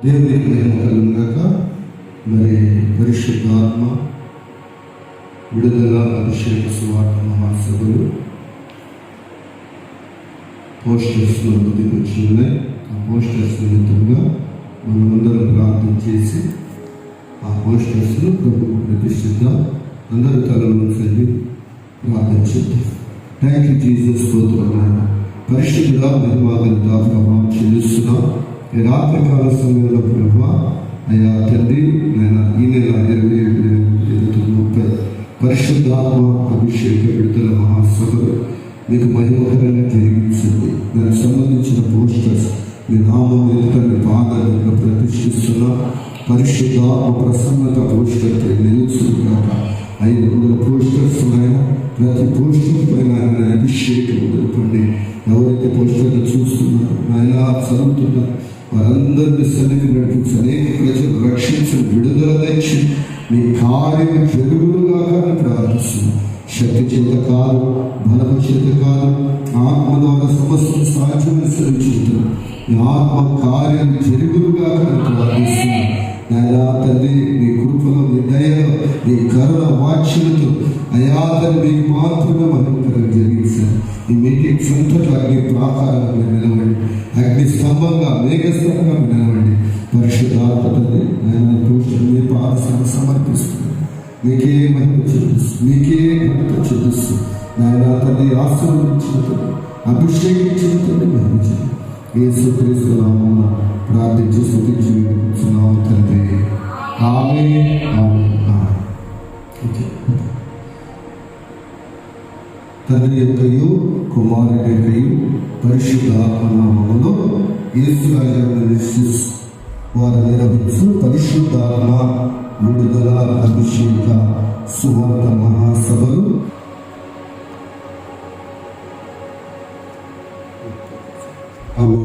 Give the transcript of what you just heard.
దేవునికి మహిమ కలుగుగాక మరి పరిశుద్ధాత్మ విడుదల అభిషేక సువార్త మహాసభలు పోస్టర్స్లో వచ్చి ఉన్నాయి ఆ పోస్టర్స్ నిమిత్తంగా మనమందరం ప్రార్థన చేసి ఆ పోస్టర్స్ను ప్రభు ప్రతిష్ఠిద్దాం అందరూ తలలో ఉంచండి ప్రార్థన చేద్దాం థ్యాంక్ యూ జీసస్ స్తోత్రం పరిశుద్ధుడా నిర్మాగంత ప్రభావం ఈ రాత్రి కాల సమయంలో ప్రభు అయ్యా తండ్రి నేను ఈ నెల ఇరవై ఏడు ఇరవై ముప్పై పరిశుద్ధాత్మ అభిషేక విడుదల మహాసభలు మీకు మహిమకరంగా జరిగించండి దానికి సంబంధించిన పోస్టర్స్ మీ నామం ఎదుట మీ పాదాలను ప్రతిష్ఠిస్తున్నా పరిశుద్ధాత్మ ప్రసన్నత పోస్టర్పై నిలుచుకున్నాక ఐదు వందల పోస్టర్స్ ఉన్నాయి ప్రతి పోస్టర్ పైన ఆయన అభిషేకం వదులుకోండి ఎవరైతే పోస్టర్లు చూస్తున్నారో ఆయన చదువుతున్నారు వారందరినీ సన్నిధి నడిపించి అనేక ప్రజలు రక్షించండి. విడుదల తెచ్చి మీ కార్యం జరుగులుగా ప్రార్థిస్తున్నాం శక్తి చేత కాదు బలము చేత కాదు ఆత్మ ద్వారా సమస్యను సాధ్యమని సరిచుతున్నాం మీ ఆత్మ కార్యం జరుగులుగా ప్రార్థిస్తున్నాం నాయనా తల్లి మీ కృపలో మీ దయలో మీ కరుణ వాచ్యలతో అయా తల్లి మీకు మాత్రమే మనం జరిగించారు ఈ మీటింగ్స్ అంతటా అగ్ని ప్రాకారంగా మీరు నిలవండి. అగ్ని స్తంభంగా మేఘస్తంభంగా మీరు నిలవండి పరిశుద్ధాత్మ తండ్రి ఆయన మీ పాద సమర్పిస్తుంది. మీకే మహిమ చూపిస్తూ మీకే ఘనత చూపిస్తూ నాయన తండ్రి ఆశీర్వదించిన తండ్రి మహిమ చేయండి యేసు క్రీస్తు నామమున ప్రార్థించి స్థుతించి వేడుకుంటున్నాము తండ్రి. ఆమె ఆమె ఓకే తండ్రి యొక్కయు కుమారుడి యొక్కయు పరిశుద్ధ నామములో యేసు రాజాను నిశ్చిస్ వారు నిర్వహించు పరిశుద్ధాత్మ విడుదల అభిషేక సువార్త మహాసభలు. ఆమె